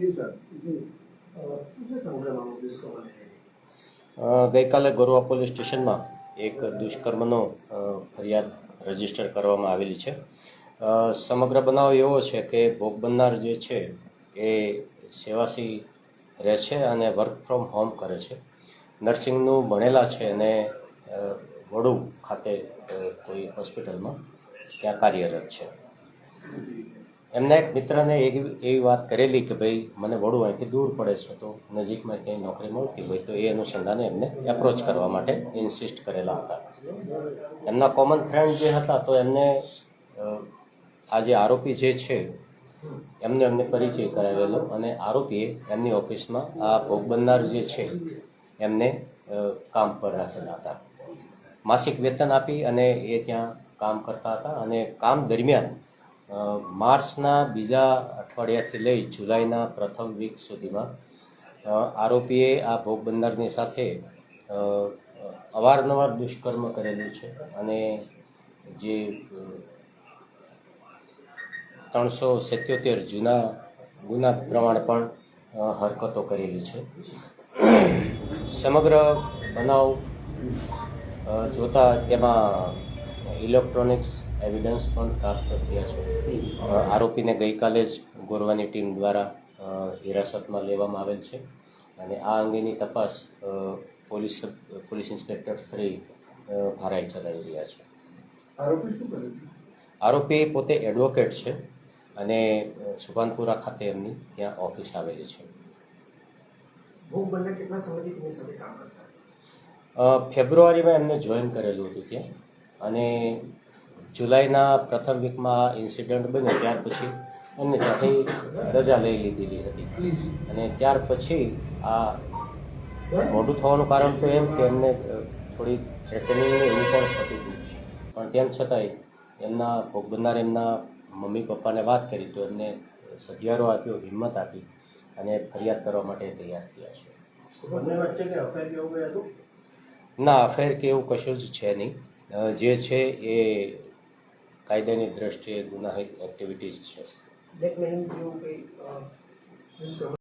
જી sir જી. શું છે ગઈકાલે ગોરવા પોલીસ સ્ટેશનમાં એક દુષ્કર્મનો ફરિયાદ રજિસ્ટર કરવામાં આવેલી છે. સમગ્ર બનાવ એવો છે કે ભોગ બનનાર જે છે એ સેવાસી રહે છે અને વર્ક ફ્રોમ હોમ કરે છે. નર્સિંગનું ભણેલા છે અને વડુ ખાતે કોઈ હોસ્પિટલમાં ત્યાં કાર્યરત છે. એમના એક મિત્રને એવી એવી વાત કરેલી કે ભાઈ, મને વડુ અહીંથી દૂર પડે છે, તો નજીકમાં ક્યાંય નોકરી મળતી હોય, તો એ અનુસંધાને એમને એપ્રોચ કરવા માટે ઇન્સિસ્ટ કરેલા હતા. એમના કોમન ફ્રેન્ડ જે હતા, તો એમને આ જે આરોપી જે છે, એમને એમને પરિચય કરાવેલો અને આરોપીએ એમની ઓફિસમાં આ ભોગ બનનાર જે છે, એમને કામ પર રાખેલા હતા. માસિક વેતન આપી અને એ ત્યાં કામ કરતા હતા અને કામ દરમિયાન માર્ચના બીજા અઠવાડિયાથી લઈ જુલાઈના પ્રથમ વીક સુધીમાં આરોપીએ આ ભોગ બનનારની સાથે અવારનવાર દુષ્કર્મ કરેલું છે અને જે ત્રણસો સિત્યોતેર જૂના ગુના પ્રમાણે પણ હરકતો કરેલી છે. સમગ્ર બનાવ જોતા તેમાં ઇલેક્ટ્રોનિક્સ એવિડન્સ પણ પ્રાપ્ત થયા છે. આરોપીને ગઈકાલે જ ગોરવાની ટીમ દ્વારા હિરાસતમાં લેવામાં આવેલ છે. અને આ અંગેની તપાસ police police inspector Shri Bharai ચલાવી રહ્યા છે. આરોપી શું કરે આરોપી પોતે એડવોકેટ છે અને સુભાનપુરા ખાતે એમની ત્યાં ઓફિસ આવેલી છે. ફેબ્રુઆરીમાં એમને જોઈન કરેલું હતું ત્યાં. અને જુલાઈના પ્રથમ વીકમાં આ ઇન્સિડન્ટ બન્યો ત્યાર પછી એમને ત્યાંથી રજા લઈ લીધેલી હતી. અને ત્યાર પછી આ મોટું થવાનું કારણ તો એમ કે એમને થોડી થ્રેટનિંગ એવું પણ થતી હતી પણ તેમ છતાંય એમના ભોગ બનનાર એમના મમ્મી પપ્પાને વાત કરી તો એમને સધિયારો આપ્યો હિંમત આપી અને ફરિયાદ કરવા માટે તૈયાર થયા છે. ના અફેર કે એવું કશું જ છે નહીં. જે છે એ કાયદાની દ્રષ્ટિએ ગુનાહિત એક્ટિવિટીઝ છે.